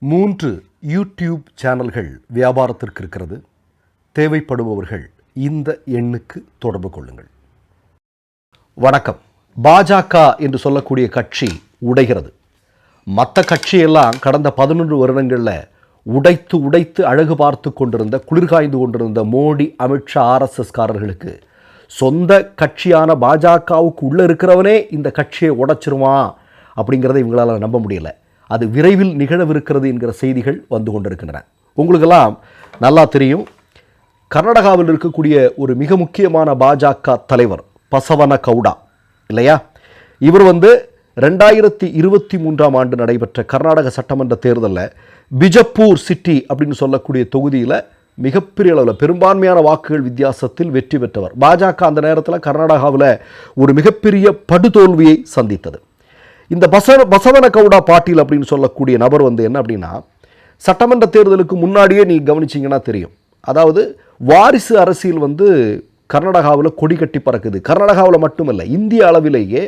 மூன்று யூடியூப் சேனல்கள் வியாபாரத்திற்கு இருக்கிறது. தேவைப்படுபவர்கள் இந்த எண்ணுக்கு தொடர்பு கொள்ளுங்கள். வணக்கம். பாஜக என்று சொல்லக்கூடிய கட்சி உடைகிறது. மற்ற கட்சியெல்லாம் கடந்த பதினொன்று வருடங்களில் உடைத்து உடைத்து அழகு பார்த்து கொண்டிருந்த குளிர்காய்ந்து கொண்டிருந்த மோடி அமித்ஷா ஆர்எஸ்எஸ்காரர்களுக்கு சொந்த கட்சியான பாஜகவுக்கு உள்ளே இருக்கிறவனே இந்த கட்சியை உடைச்சிருவான் அப்படிங்கிறத இவங்களால் நம்ப முடியல. அது விரைவில் நிகழவிருக்கிறது என்கிற செய்திகள் வந்து கொண்டிருக்கின்றன. உங்களுக்கெல்லாம் நல்லா தெரியும். கர்நாடகாவில் இருக்கக்கூடிய ஒரு மிக முக்கியமான பாஜக தலைவர் பசவன கவுடா இல்லையா? இவர் வந்து ரெண்டாயிரத்தி இருபத்தி மூன்றாம் ஆண்டு நடைபெற்ற கர்நாடக சட்டமன்ற தேர்தலில் பிஜப்பூர் சிட்டி அப்படின்னு சொல்லக்கூடிய தொகுதியில் மிகப்பெரிய அளவில் பெரும்பான்மையான வாக்குகள் வித்தியாசத்தில் வெற்றி பெற்றவர். பாஜக அந்த நேரத்தில் கர்நாடகாவில் ஒரு மிகப்பெரிய படுதோல்வியை சந்தித்தது. இந்த பசவ பசவன கவுடா பாட்டீல் அப்படின்னு சொல்லக்கூடிய நபர் வந்து என்ன அப்படின்னா சட்டமன்ற தேர்தலுக்கு முன்னாடியே நீ கவனிச்சிங்கன்னா தெரியும். அதாவது வாரிசு அரசியல் வந்து கர்நாடகாவில் கொடி கட்டி பறக்குது. கர்நாடகாவில் மட்டுமல்ல இந்திய அளவிலேயே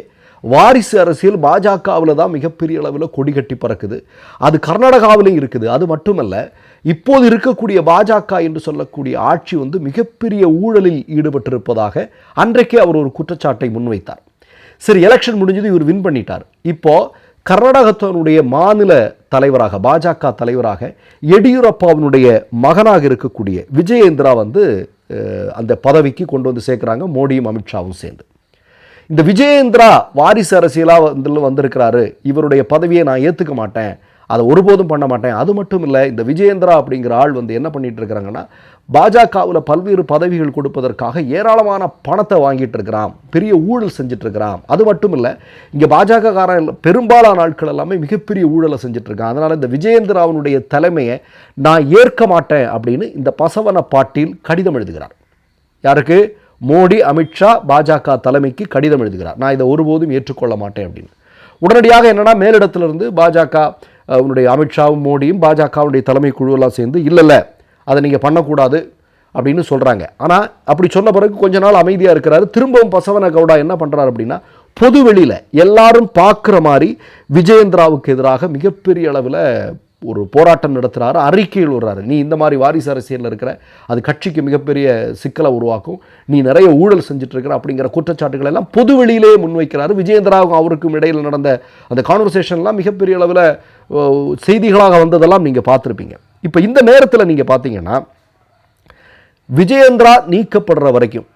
வாரிசு அரசியல் பாஜகவில் தான் மிகப்பெரிய அளவில் கொடி கட்டி பறக்குது. அது கர்நாடகாவிலையும் இருக்குது. அது மட்டுமல்ல இப்போது இருக்கக்கூடிய பாஜக என்று சொல்லக்கூடிய ஆட்சி வந்து மிகப்பெரிய ஊழலில் ஈடுபட்டிருப்பதாக அன்றைக்கே அவர் ஒரு குற்றச்சாட்டை முன்வைத்தார். சரி எலெக்ஷன் முடிஞ்சது இவர் வின் பண்ணிட்டார். இப்போது கர்நாடகத்தினுடைய மாநில தலைவராக பாஜக தலைவராக எடியூரப்பாவினுடைய மகனாக இருக்கக்கூடிய விஜயேந்திரா வந்து அந்த பதவிக்கு கொண்டு வந்து சேர்க்குறாங்க மோடியும் அமித்ஷாவும் சேர்ந்து. இந்த விஜயேந்திரா வாரிசு அரசியலாக வந்து வந்திருக்கிறாரு. இவருடைய பதவியை நான் ஏற்றுக்க மாட்டேன். அதை ஒருபோதும் பண்ண மாட்டேன். அது மட்டும் இல்லை இந்த விஜயேந்திரா அப்படிங்கிற ஆள் வந்து என்ன பண்ணிட்டு இருக்கிறாங்கன்னா பாஜகவில் பல்வேறு பதவிகள் கொடுப்பதற்காக ஏராளமான பணத்தை வாங்கிட்டு இருக்கிறான் பெரிய ஊழல் செஞ்சுட்டு இருக்கிறான் அது மட்டும் இல்லை இங்கே பாஜக காரன் பெரும்பாலான ஆட்கள் எல்லாமே மிகப்பெரிய ஊழலை செஞ்சுட்டு இருக்கான் அதனால் இந்த விஜயேந்திராவினுடைய தலைமையை நான் ஏற்க மாட்டேன் அப்படின்னு இந்த பசவன பாட்டில் கடிதம் எழுதுகிறார். யாருக்கு? மோடி அமித்ஷா பாஜக தலைமைக்கு கடிதம் எழுதுகிறார். நான் இதை ஒருபோதும் ஏற்றுக்கொள்ள மாட்டேன் அப்படின்னு. உடனடியாக என்னன்னா மேலிடத்திலிருந்து பாஜக உன்னுடைய அமித்ஷாவும் மோடியும் பாஜகவுடைய தலைமை குழுவெல்லாம் சேர்ந்து இல்லை இல்லை அதை நீங்கள் பண்ணக்கூடாது அப்படின்னு சொல்கிறாங்க ஆனால் அப்படி சொன்ன பிறகு கொஞ்ச நாள் அமைதியாக இருக்கிறாரு. திரும்பவும் பசவன கவுடா என்ன பண்ணுறாரு அப்படின்னா பொது வெளியில் எல்லாரும் பார்க்குற மாதிரி விஜயேந்திராவுக்கு எதிராக மிகப்பெரிய அளவில் ஒரு போராட்டம் நடத்துகிறாரு அறிக்கையில் விடுறாரு நீ இந்த மாதிரி வாரிசு அரசியலில் இருக்கிற அது கட்சிக்கு மிகப்பெரிய சிக்கலை உருவாக்கும். நீ நிறைய ஊழல் செஞ்சுட்டு இருக்கிற அப்படிங்கிற குற்றச்சாட்டுகள் எல்லாம் பொது வெளியிலே முன்வைக்கிறாரு. விஜயேந்திராவுக்கும் அவருக்கும் இடையில் நடந்த அந்த கான்வர்சேஷன்லாம் மிகப்பெரிய அளவில் செய்திகளாக வந்ததெல்லாம் நீங்கள் பார்த்துருப்பீங்க. இப்போ இந்த நேரத்தில் நீங்கள் பார்த்தீங்கன்னா விஜயேந்திரா நீக்கப்படுற வரைக்கும்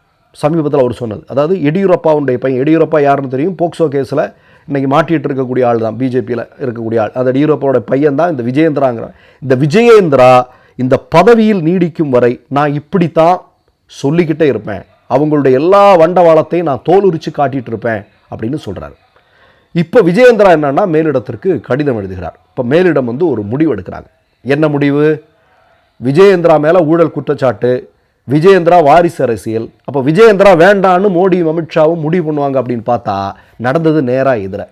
சமீபத்தில் அவர் சொன்னது. அதாவது எடியூரப்பாவுடைய பையன் எடியூரப்பா யாருன்னு தெரியும்? போக்சோ கேஸில் இன்றைக்கி மாட்டிகிட்டு இருக்கக்கூடிய ஆள் தான் பிஜேபியில் இருக்கக்கூடிய ஆள். அந்த எடியூரப்பாவோட பையன் தான் இந்த விஜயேந்திராங்கிற. இந்த விஜயேந்திரா இந்த பதவியில் நீடிக்கும் வரை நான் இப்படித்தான் சொல்லிக்கிட்டே இருப்பேன். அவங்களுடைய எல்லா வண்டவாளத்தையும் நான் தோலுரிச்சு காட்டிகிட்டு இருப்பேன் அப்படின்னு சொல்கிறாரு இப்போ விஜயேந்திரா என்னன்னா மேலிடத்திற்கு கடிதம் எழுதுகிறார். இப்போ மேலிடம் வந்து ஒரு முடிவு எடுக்கிறாங்க. என்ன முடிவு? விஜயேந்திரா மேலே ஊழல் குற்றச்சாட்டு விஜயேந்திரா வாரிசு அரசியல் அப்போ விஜயேந்திரா வேண்டான்னு மோடியும் அமித்ஷாவும் முடிவு பண்ணுவாங்க அப்படின்னு பார்த்தா நடந்தது நேராக எதிர.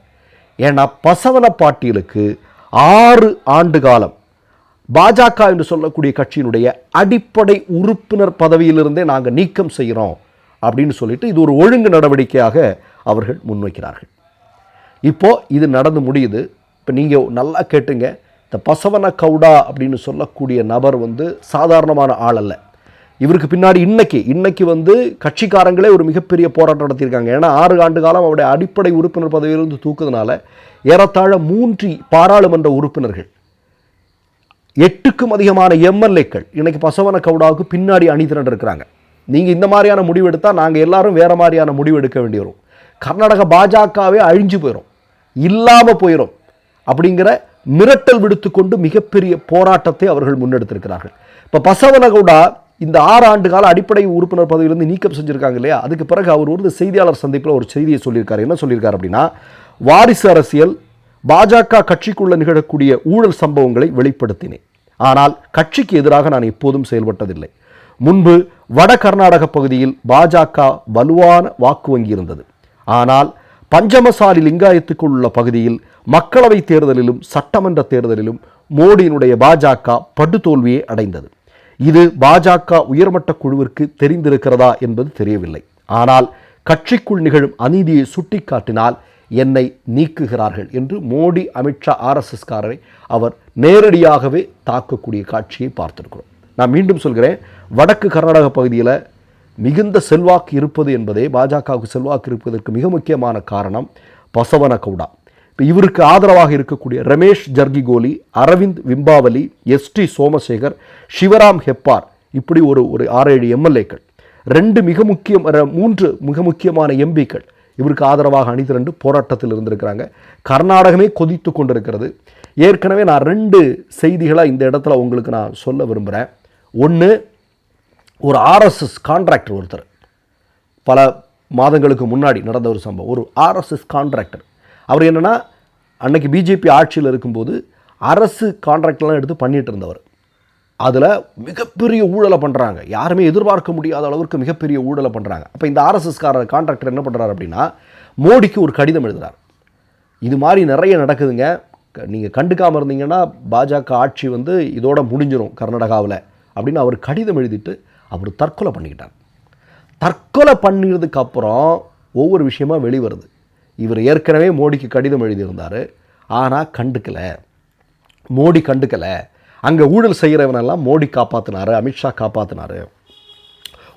ஏன்னா பசவன பாட்டியலுக்கு ஆறு ஆண்டு காலம் பாஜக என்று சொல்லக்கூடிய கட்சியினுடைய அடிப்படை உறுப்பினர் பதவியிலிருந்தே நாங்கள் நீக்கம் செய்கிறோம் அப்படின்னு சொல்லிட்டு இது ஒரு ஒழுங்கு நடவடிக்கையாக அவர்கள் முன்வைக்கிறார்கள். இப்போது இது நடந்து முடியுது. இப்போ நீங்கள் நல்லா கேட்டுங்க. இந்த பசவன கவுடா அப்படின்னு சொல்லக்கூடிய நபர் வந்து சாதாரணமான ஆள் அல்ல. இவருக்கு பின்னாடி இன்னைக்கு இன்னைக்கு வந்து கட்சிக்காரங்களே ஒரு மிகப்பெரிய போராட்டம் நடத்தியிருக்காங்க. ஏன்னா ஆறு ஆண்டு காலம் அவருடைய அடிப்படை உறுப்பினர் பதவியிலிருந்து தூக்குறதுனால ஏறத்தாழ மூன்று பாராளுமன்ற உறுப்பினர்கள் எட்டுக்கும் அதிகமான எம்எல்ஏக்கள் இன்னைக்கு பசவன கவுடாவுக்கு பின்னாடி அணி திரண்டு இருக்கிறாங்க நீங்கள் இந்த மாதிரியான முடிவு எடுத்தால் நாங்கள் எல்லாரும் வேறு மாதிரியான முடிவு எடுக்க வேண்டி வரும் கர்நாடக பாஜகவே அழிஞ்சு போயிடும் இல்லாமல் போயிடும் அப்படிங்கிற மிரட்டல் விடுத்துக்கொண்டு மிகப்பெரிய போராட்டத்தை அவர்கள் முன்னெடுத்திருக்கிறார்கள். இப்போ பசவனகவுடா இந்த ஆறு ஆண்டு கால அடிப்படை உறுப்பினர் பதவியிலிருந்து நீக்கம் செஞ்சுருக்காங்க இல்லையா? அதுக்கு பிறகு அவர் ஒரு செய்தியாளர் சந்திப்பில் ஒரு செய்தியை சொல்லியிருக்காரு. என்ன சொல்லியிருக்காரு அப்படின்னா வாரிசு அரசியல் பாஜக கட்சிக்குள்ள நிகழக்கூடிய ஊழல் சம்பவங்களை வெளிப்படுத்தினேன். ஆனால் கட்சிக்கு எதிராக நான் எப்போதும் செயல்பட்டதில்லை. முன்பு வட கர்நாடக பகுதியில் பாஜக வலுவான வாக்கு வங்கி இருந்தது. ஆனால் பஞ்சமசாலி லிங்காயத்துக்குள் உள்ள பகுதியில் மக்களவை தேர்தலிலும் சட்டமன்ற தேர்தலிலும் மோடியினுடைய பாஜக படுதோல்வியை அடைந்தது. இது பாஜக உயர்மட்ட குழுவிற்கு தெரிந்திருக்கிறதா என்பது தெரியவில்லை. ஆனால் கட்சிக்குள் நிகழும் அநீதியை சுட்டிக்காட்டினால் என்னை நீக்குகிறார்கள் என்று மோடி அமித்ஷா ஆர்எஸ்எஸ்காரரை அவர் நேரடியாகவே தாக்கக்கூடிய காட்சியை பார்த்திருக்கிறோம். நான் மீண்டும் சொல்கிறேன் வடக்கு கர்நாடக பகுதியில் மிகுந்த செல்வாக்கு இருப்பது என்பதே பாஜகவுக்கு செல்வாக்கு இருப்பதற்கு மிக முக்கியமான காரணம் பசவன கவுடா. இப்போ இவருக்கு ஆதரவாக இருக்கக்கூடிய ரமேஷ் ஜர்கிகோலி அரவிந்த் விம்பாவலி எஸ்டி சோமசேகர் சிவராம் ஹெப்பார் இப்படி ஒரு ஒரு ஆறேழு எம்எல்ஏக்கள். ரெண்டு மிக முக்கியம் மூன்று மிக முக்கியமான எம்பிக்கள். இவருக்கு ஆதரவாக அணி திரண்டு போராட்டத்தில் இருந்திருக்கிறாங்க. கர்நாடகமே கொதித்து கொண்டிருக்கிறது. ஏற்கனவே நான் ரெண்டு செய்திகளாக இந்த இடத்துல உங்களுக்கு நான் சொல்ல விரும்புகிறேன் ஒன்று ஒரு ஆர்எஸ்எஸ் கான்ட்ராக்டர் ஒருத்தர். பல மாதங்களுக்கு முன்னாடி நடந்த ஒரு சம்பவம். ஒரு ஆர்எஸ்எஸ் கான்ட்ராக்டர் அவர் என்னென்னா அன்னைக்கு பிஜேபி ஆட்சியில் இருக்கும்போது அரசு கான்ட்ராக்ட்லாம் எடுத்து பண்ணிகிட்டு இருந்தவர். அதில் மிகப்பெரிய ஊழலை பண்ணுறாங்க யாருமே எதிர்பார்க்க முடியாத அளவுக்கு மிகப்பெரிய ஊழலை பண்ணுறாங்க அப்போ இந்த ஆர்எஸ்எஸ்கார கான்ட்ராக்டர் என்ன பண்ணுறாரு அப்படின்னா மோடிக்கு ஒரு கடிதம் எழுதுகிறார் இது மாதிரி நிறைய நடக்குதுங்க. நீங்கள் கண்டுக்காமல் இருந்தீங்கன்னா பாஜக ஆட்சி வந்து இதோட முடிஞ்சிடும் கர்நாடகாவில் அப்படின்னு அவர் கடிதம் எழுதிட்டு அவர் தற்கொலை பண்ணிக்கிட்டார். தற்கொலை பண்ணினதுக்கு அப்புறம் ஒவ்வொரு விஷயமா வெளிவருது. இவர் ஏற்கனவே மோடிக்கு கடிதம் எழுதியிருந்தார். ஆனால் கண்டுக்கலை. மோடி கண்டுக்கலை. அங்கே ஊழல் செய்கிறவனெல்லாம் மோடி காப்பாற்றினாரு அமித்ஷா காப்பாற்றினாரு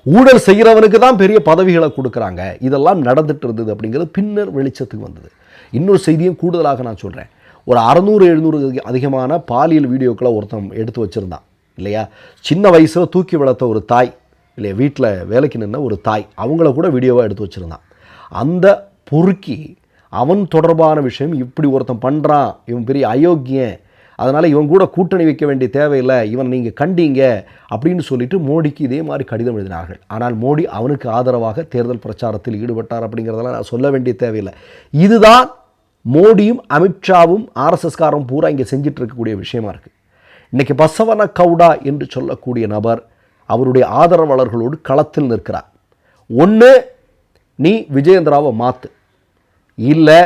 ஊழல் செய்கிறவனுக்கு தான் பெரிய பதவிகளை கொடுக்குறாங்க. இதெல்லாம் நடந்துட்டு இருந்தது அப்படிங்கிறது பின்னர் வெளிச்சத்துக்கு வந்தது. இன்னொரு செய்தியும் கூடுதலாக நான் சொல்கிறேன் ஒரு அறநூறு எழுநூறு அதிகமான பாலியல் வீடியோக்களை ஒருத்தன் எடுத்து வச்சுருந்தான். இல்லையா? சின்ன வயசில் தூக்கி வளர்த்த ஒரு தாய் இல்லையா? வீட்டில் வேலைக்கு நின்ன ஒரு தாய் அவங்கள கூட வீடியோவாக எடுத்து வச்சுருந்தான். அந்த பொறுக்கி அவன் தொடர்பான விஷயம் இப்படி ஒருத்தன் பண்ணுறான் இவன் பெரிய அயோக்கியன் அதனால் இவன் கூட கூட்டணி வைக்க வேண்டிய தேவையில்லை இவன் நீங்கள் கண்டீங்க அப்படின்னு சொல்லிட்டு மோடிக்கு இதே மாதிரி கடிதம் எழுதினார்கள். ஆனால் மோடி அவனுக்கு ஆதரவாக தேர்தல் பிரச்சாரத்தில் ஈடுபட்டார் அப்படிங்கிறதெல்லாம் நான் சொல்ல வேண்டிய தேவையில்லை. இதுதான் மோடியும் அமித்ஷாவும் ஆர்எஸ்எஸ்காரும் பூரா இங்கே செஞ்சிட்டு இருக்கக்கூடிய விஷயமா இருக்குது இன்றைக்கி பசவன கவுடா என்று சொல்லக்கூடிய நபர் அவருடைய ஆதரவாளர்களோடு களத்தில் நிற்கிறார். ஒன்று நீ விஜயேந்திராவை மாற்று இல்லை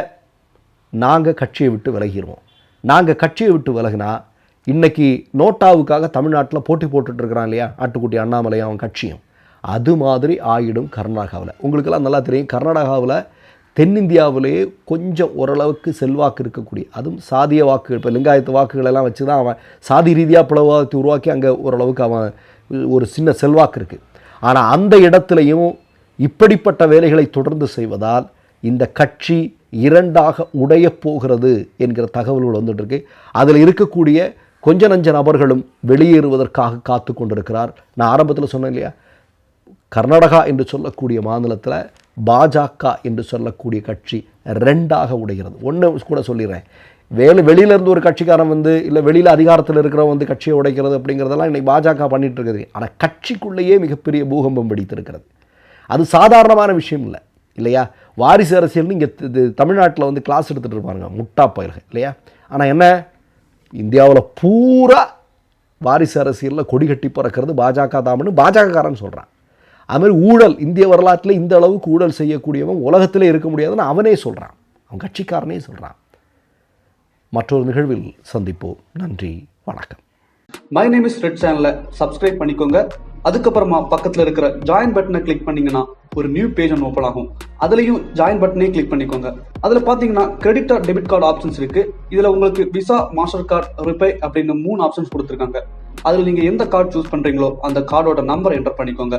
நாங்கள் கட்சியை விட்டு விலகிடுவோம் நாங்கள் கட்சியை விட்டு விலகினா இன்னைக்கு நோட்டாவுக்காக தமிழ்நாட்டில் போட்டி போட்டுட்ருக்கிறான் இல்லையா? ஆட்டுக்குட்டி அண்ணாமலையும் அவன் கட்சியும். அது மாதிரி ஆயிடும் கர்நாடகாவில். உங்களுக்கெல்லாம் நல்லா தெரியும் கர்நாடகாவில் தென்னிந்தியாவிலேயே கொஞ்சம் ஓரளவுக்கு செல்வாக்கு இருக்கக்கூடிய அதுவும் சாதிய வாக்குகள் இப்போ லிங்காயத்து வாக்குகளெல்லாம் வச்சு தான் அவன் சாதி ரீதியாக பிளவாதத்தை உருவாக்கி அங்கே ஓரளவுக்கு அவன் ஒரு சின்ன செல்வாக்கு இருக்குது ஆனால் அந்த இடத்துலையும் இப்படிப்பட்ட வேலைகளை தொடர்ந்து செய்வதால் இந்த கட்சி இரண்டாக உடையப் போகிறது என்கிற தகவல்கள் வந்துட்டுருக்கு அதில் இருக்கக்கூடிய கொஞ்ச நஞ்ச நபர்களும் வெளியேறுவதற்காக காத்து கொண்டிருக்கிறார். நான் ஆரம்பத்தில் சொன்னேன் இல்லையா? கர்நாடகா என்று சொல்லக்கூடிய மாநிலத்தில் பாஜக என்று சொல்லக்கூடிய கட்சி ரெண்டாக உடைகிறது. ஒன்று கூட சொல்லிடுறேன். வேலை வெளியிலேருந்து ஒரு கட்சிக்காரன் வந்து இல்லை வெளியில் அதிகாரத்தில் இருக்கிறவன் வந்து கட்சியை உடைக்கிறது அப்படிங்கிறதெல்லாம் இன்றைக்கி பாஜக பண்ணிட்டு இருக்குது. ஆனால் கட்சிக்குள்ளேயே மிகப்பெரிய பூகம்பம் படித்திருக்கிறது அது சாதாரணமான விஷயம் இல்லை இல்லையா? வாரிசு அரசியல்னு இங்கே தமிழ்நாட்டில் வந்து கிளாஸ் எடுத்துகிட்டு இருப்பாங்க முட்டா பயிர்கள் இல்லையா? ஆனால் என்ன? இந்தியாவில் பூரா வாரிசு அரசியலில் கொடி கட்டி பறக்கிறது பாஜக தாமன்னு பாஜகக்காரன் சொல்கிறான் அதுமாதிரி ஊழல் இந்திய வரலாற்றில் இந்த அளவுக்கு ஊழல் செய்யக்கூடியவன் உலகத்திலே இருக்க முடியாதுன்னு அவனே சொல்கிறான் அவன் கட்சிக்காரனே சொல்கிறான் மற்றொரு நிகழ்வில் சந்திப்போம். நன்றி வணக்கம். மை நேம் இஸ் ரெட் சேனலை சப்ஸ்கிரைப் பண்ணிக்கோங்க. அதுக்கப்புறமா பக்கத்தில் இருக்கிற ஜாயின் பட்டனை கிளிக் பண்ணீங்கன்னா ஒரு நியூ பேஜ் ஒன்று ஓப்பன் ஆகும். அதுலேயும் ஜாயின் பட்டனே கிளிக் பண்ணிக்கோங்க. அதில் பார்த்தீங்கன்னா credit or debit card options இருக்கு. இதில் உங்களுக்கு விசா மாஸ்டர் கார்டு ரிப்பே அப்படின்னு மூணு ஆப்ஷன்ஸ் கொடுத்துருக்காங்க. அதில் நீங்கள் எந்த கார்டு சூஸ் பண்ணுறீங்களோ அந்த கார்டோட நம்பர் என்டர் பண்ணிக்கோங்க.